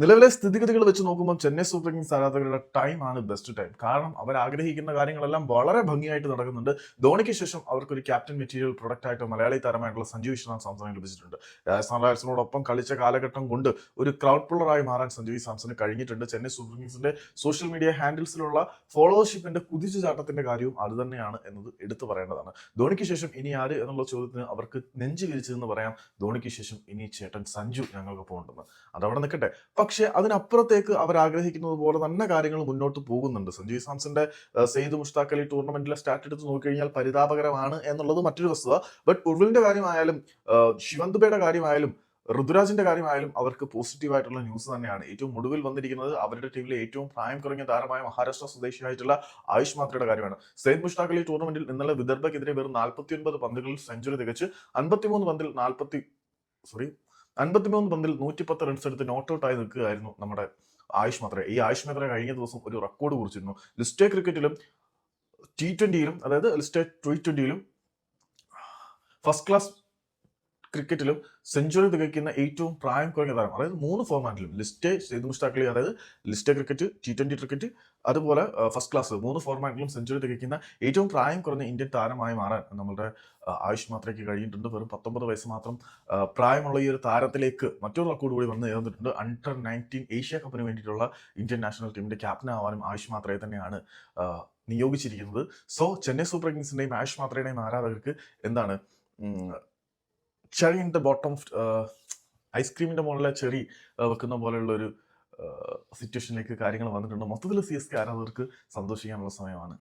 നിലവിലെ സ്ഥിതിഗതികൾ വെച്ച് നോക്കുമ്പോൾ ചെന്നൈ സൂപ്പർ കിങ്സ് ആരാധകരുടെ ടൈം ആണ് ബെസ്റ്റ് ടൈം കാരണം അവർ ആഗ്രഹിക്കുന്ന കാര്യങ്ങളെല്ലാം വളരെ ഭംഗിയായിട്ട് നടക്കുന്നുണ്ട്. ധോണിക്ക് ശേഷം അവർക്കൊരു ക്യാപ്റ്റൻ മെറ്റീരിയൽ പ്രൊഡക്റ്റ് ആയിട്ട് മലയാളി താരമായിട്ടുള്ള സഞ്ജു വിശ്വനാഥ് സാംസണെ ലഭിച്ചിട്ടുണ്ട്. രാജസ്ഥാൻ റോയൽസിനോടൊപ്പം കളിച്ച കാലഘട്ടം കൊണ്ട് ഒരു ക്രൗഡ് പുള്ളറായി മാറാൻ സഞ്ജു സാംസണ് കഴിഞ്ഞിട്ടുണ്ട്. ചെന്നൈ സൂപ്പർ കിങ്സിന്റെ സോഷ്യൽ മീഡിയ ഹാൻഡിൽസിലുള്ള ഫോളോവർഷിപ്പിന്റെ കുതിച്ചു ചാട്ടത്തിന്റെ കാര്യവും അത് തന്നെയാണ് എന്നത് എടുത്തു പറയേണ്ടതാണ്. ധോണിക്ക് ശേഷം ഇനി ആര് എന്നുള്ള ചോദ്യത്തിന് അവർക്ക് നെഞ്ചു വിരിച്ചതെന്ന് പറയാം. ധോണിക്ക് ശേഷം ഇനി ചേട്ടൻ സഞ്ജു ഞങ്ങൾക്ക് ഉണ്ടെന്ന് അതവിടെ നിൽക്കട്ടെ. പക്ഷേ അതിനപ്പുറത്തേക്ക് അവർ ആഗ്രഹിക്കുന്നത് പോലെ തന്നെ കാര്യങ്ങൾ മുന്നോട്ട് പോകുന്നുണ്ട്. സഞ്ജയ് സാംസന്റെ സെയ്ദ് മുഷ്താഖ് അലി ടൂർണമെന്റിലെ സ്റ്റാറ്റ് എടുത്ത് നോക്കിക്കഴിഞ്ഞാൽ പരിതാപകരമാണ് എന്നുള്ളത് മറ്റൊരു വസ്തുത. ബട്ട് ഉർവിലിന്റെ കാര്യമായാലും ദുബയുടെ കാര്യമായാലും ഋതുരാജിന്റെ കാര്യമായാലും അവർക്ക് പോസിറ്റീവ് ആയിട്ടുള്ള ന്യൂസ് തന്നെയാണ്. ഏറ്റവും ഒടുവിൽ വന്നിരിക്കുന്നത് അവരുടെ ടീമിലെ ഏറ്റവും പ്രായം കുറഞ്ഞ താരമായ മഹാരാഷ്ട്ര സ്വദേശിയായിട്ടുള്ള ആയുഷ് മാത്രയുടെ കാര്യമാണ്. സെയ്ദ് മുഷ്താഖ് അലി ടൂർണമെന്റിൽ ഇന്നലെ വിദർഭക്കെതിരെ വെറും നാൽപ്പത്തി ഒൻപത് പന്തുകളിൽ സെഞ്ചുറി തികച്ച് അൻപത്തിമൂന്ന് പന്തിൽ നാൽപ്പത്തി സോറി അൻപത്തിമൂന്ന് പന്തിൽ നൂറ്റിപ്പത്ത് റൺസ് എടുത്ത് നോട്ട് ഔട്ടായി നിൽക്കുകയായിരുന്നു നമ്മുടെ ആയുഷ് മാത്രേ. ഈ ആയുഷ് മാത്രേ കഴിഞ്ഞ ദിവസം ഒരു റെക്കോർഡ് കുറിച്ചിരുന്നു. ലിസ്റ്റേ ക്രിക്കറ്റിലും ടി ട്വന്റിയിലും അതായത് ലിസ്റ്റേ ട്വന്റിയിലും ഫസ്റ്റ് ക്ലാസ് ക്രിക്കറ്റിലും സെഞ്ചുറി തികയ്ക്കുന്ന ഏറ്റവും പ്രായം കുറഞ്ഞ താരം അതായത് മൂന്ന് ഫോർമാറ്റിലും ലിസ്റ്റ് സെയ്ദ് മുഷ്താഖ്ലി അതായത് list cricket T twenty cricket അതുപോലെ ഫസ്റ്റ് ക്ലാസ് മൂന്ന് ഫോർമാറ്റിലും സെഞ്ചുറി തികയ്ക്കുന്ന ഏറ്റവും പ്രായം കുറഞ്ഞ ഇന്ത്യൻ താരമായി മാറാൻ നമ്മുടെ ആയുഷ് മാത്രയ്ക്ക് കഴിഞ്ഞിട്ടുണ്ട് വെറും പത്തൊമ്പത് വയസ്സ് മാത്രം പ്രായമുള്ള ഈ ഒരു താരത്തിലേക്ക് മറ്റൊരു റെക്കോർഡ് കൂടി വന്ന് ചേർന്നിട്ടുണ്ട്. അണ്ടർ നയന്റീൻ ഏഷ്യ കപ്പിന് വേണ്ടിയിട്ടുള്ള ഇന്ത്യൻ നാഷണൽ ടീമിന്റെ ക്യാപ്റ്റൻ ആവാനും ആയുഷ് മാത്രയെ തന്നെയാണ് നിയോഗിച്ചിരിക്കുന്നത്. സോ ചെന്നൈ സൂപ്പർ കിങ്സിന്റെയും ആയുഷ് മാത്രയുടെയും ആരാധകർക്ക് എന്താണ് ചെറി ഇൻ ദ ബോട്ടം ഐസ്ക്രീമിന്റെ മുകളിലെ ചെറി വെക്കുന്ന പോലെയുള്ള ഒരു സിറ്റുവേഷനിലേക്ക് കാര്യങ്ങൾ വന്നിട്ടുണ്ട്. മൊത്തത്തിൽ സി എസ് കെ ആരാധകർക്ക് സന്തോഷിക്കാനുള്ള സമയമാണ്.